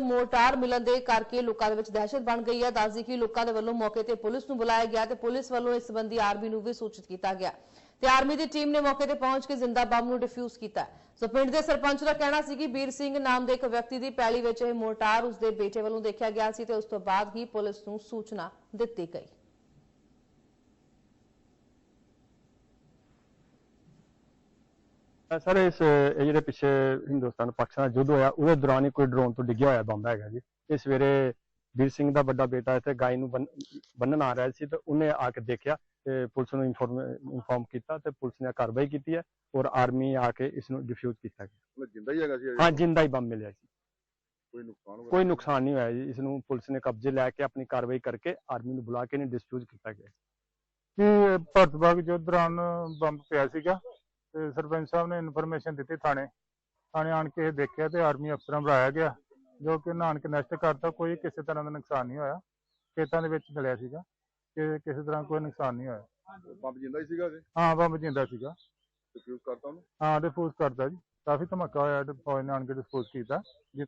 Mortar ਮਿਲਣ ਦੇ ਕਰਕੇ ਲੋਕਾਂ ਦੇ ਵਿੱਚ ਦਹਿਸ਼ਤ ਬਣ ਗਈ ਹੈ। ਦੱਸਦੀ ਕਿ ਲੋਕਾਂ ਦੇ ਵੱਲੋਂ ਮੌਕੇ ਤੇ ਪੁਲਿਸ ਨੂੰ ਬੁਲਾਇਆ ਗਿਆ ਤੇ ਪੁਲਿਸ ਵੱਲੋਂ ਇਸ ਸੰਬੰਧੀ ਆਰਮੀ ਨੂੰ ਵੀ ਸੂਚਿਤ ਕੀਤਾ ਗਿਆ। ਤੇ ਆਰਮੀ ਦੀ ਟੀਮ ਨੇ ਮੌਕੇ ਤੇ ਪਹੁੰਚ ਕੇ ਜ਼ਿੰਦਾ ਬੰਬ ਨੂੰ ਡਿਫਿਊਜ਼ ਕੀਤਾ। ਸੋ ਪਿੰਡ ਦੇ ਸਰਪੰਚ ਦਾ ਕਹਿਣਾ ਸੀ ਕਿ ਬੀਰ ਸਿੰਘ ਨਾਮ ਦੇ ਇੱਕ ਵਿਅਕਤੀ ਦੀ ਪੈਲੀ ਵਿੱਚ ਇਹ ਮੋਰਟਾਰ ਉਸਦੇ ਬੇਟੇ ਵੱਲੋਂ ਦੇਖਿਆ ਗਿਆ ਸੀ ਤੇ ਉਸ ਤੋਂ ਬਾਅਦ ਹੀ ਪੁਲਿਸ ਨੂੰ ਸੂਚਨਾ ਦਿੱਤੀ ਗਈ। ਸਰ ਇਸ ਇਹ ਜਿਹੜੇ ਪਿੱਛੇ ਹਿੰਦੁਸਤਾਨ ਪਾਕਿਸਤਾਨ ਦਾ ਯੁੱਧ ਹੋਇਆ ਉਹਦੇ ਦੌਰਾਨ ਹੀ ਕੋਈ ਡਰੋਨ ਤੋਂ ਡਿੱਗਿਆ ਹੋਇਆ ਬੰਬ ਹੈਗਾ ਜੀ। ਇਹ ਸਵੇਰੇ ਵੀਰ ਸਿੰਘ ਦਾ ਵੱਡਾ ਬੇਟਾ ਇੱਥੇ ਗਾਈ ਨੂੰ ਬੰਨ- ਬੰਨਣ ਆ ਰਿਹਾ ਸੀ ਤੇ ਉਹਨੇ ਆ ਕੇ ਦੇਖਿਆ ਤੇ ਪੁਲਿਸ ਨੂੰ ਇਨਫੋਰਮ ਕੀਤਾ ਤੇ ਪੁਲਿਸ ਨੇ ਕਾਰਵਾਈ ਕੀਤੀ ਹੈ ਔਰ ਆਰਮੀ ਆ ਕੇ ਇਸ ਨੂੰ ਡਿਫਿਊਜ਼ ਕੀਤਾ ਗਿਆ। ਜਿੰਦਾ ਹੀ ਹੈਗਾ ਸੀ ਹਾਂ ਜਿੰਦਾ ਹੀ ਬੰਬ ਮਿਲਿਆ ਸੀ। ਕੋਈ ਨੁਕਸਾਨ ਕੋਈ ਨੁਕਸਾਨ ਨਹੀਂ ਹੋਇਆ ਜੀ। ਇਸ ਨੂੰ ਪੁਲਿਸ ਨੇ ਕਬਜ਼ੇ ਲੈ ਕੇ ਆਪਣੀ ਕਾਰਵਾਈ ਕਰਕੇ ਆਰਮੀ ਨੂੰ ਬੁਲਾ ਕੇ ਇਹਨੂੰ ਡਿਸਪਿਊਜ਼ ਕੀਤਾ ਗਿਆ। ਕਿ ਭਾਰਤ ਬਾਗ ਜੋ ਦੌਰਾਨ ਬੰਬ ਪਿਆ ਸੀਗਾ? ਤੇ ਸਰਪੰਚ ਸਾਹਿਬ ਨੇ ਇਨਫੋਰਮੇਸ਼ਨ ਦਿੱਤੀ ਥਾਣੇ। ਥਾਣੇ ਆਣ ਕੇ ਇਹ ਦੇਖਿਆ ਤੇ ਆਰਮੀ ਅਫਸਰਾਂ ਬੁਲਾਇਆ ਗਿਆ ਜੋ ਕਿ ਨਾਨ ਕੇ ਨਸ਼ਟ ਕਰਤਾ ਕੋਈ ਕਿਸੇ ਤਰ੍ਹਾਂ ਦਾ ਨੁਕਸਾਨ ਨਹੀਂ ਹੋਇਆ। ਖੇਤਾਂ ਦੇ ਵਿੱਚ ਮਿਲਿਆ ਸੀਗਾ ਕਿ ਕਿਸੇ ਤਰ੍ਹਾਂ ਕੋਈ ਨੁਕਸਾਨ ਨਹੀਂ ਹੋਇਆ। ਬੰਬ ਜਿੰਦਾ ਹੀ ਸੀਗਾ ਜੀ ਹਾਂ ਬੰਬ ਜਿੰਦਾ ਸੀਗਾ। ਡਿਫਿਊਜ਼ ਕਰਤਾ ਉਹਨੂੰ? ਹਾਂ ਡਿਸਪੋਜ਼ ਕਰਤਾ ਜੀ। ਕਾਫੀ ਧਮਾਕਾ ਹੋਇਆ ਤੇ ਫੌਜ ਨੇ ਆਣ ਕੇ ਡਿਸਪੋਜ਼ ਕੀਤਾ। ਜੀ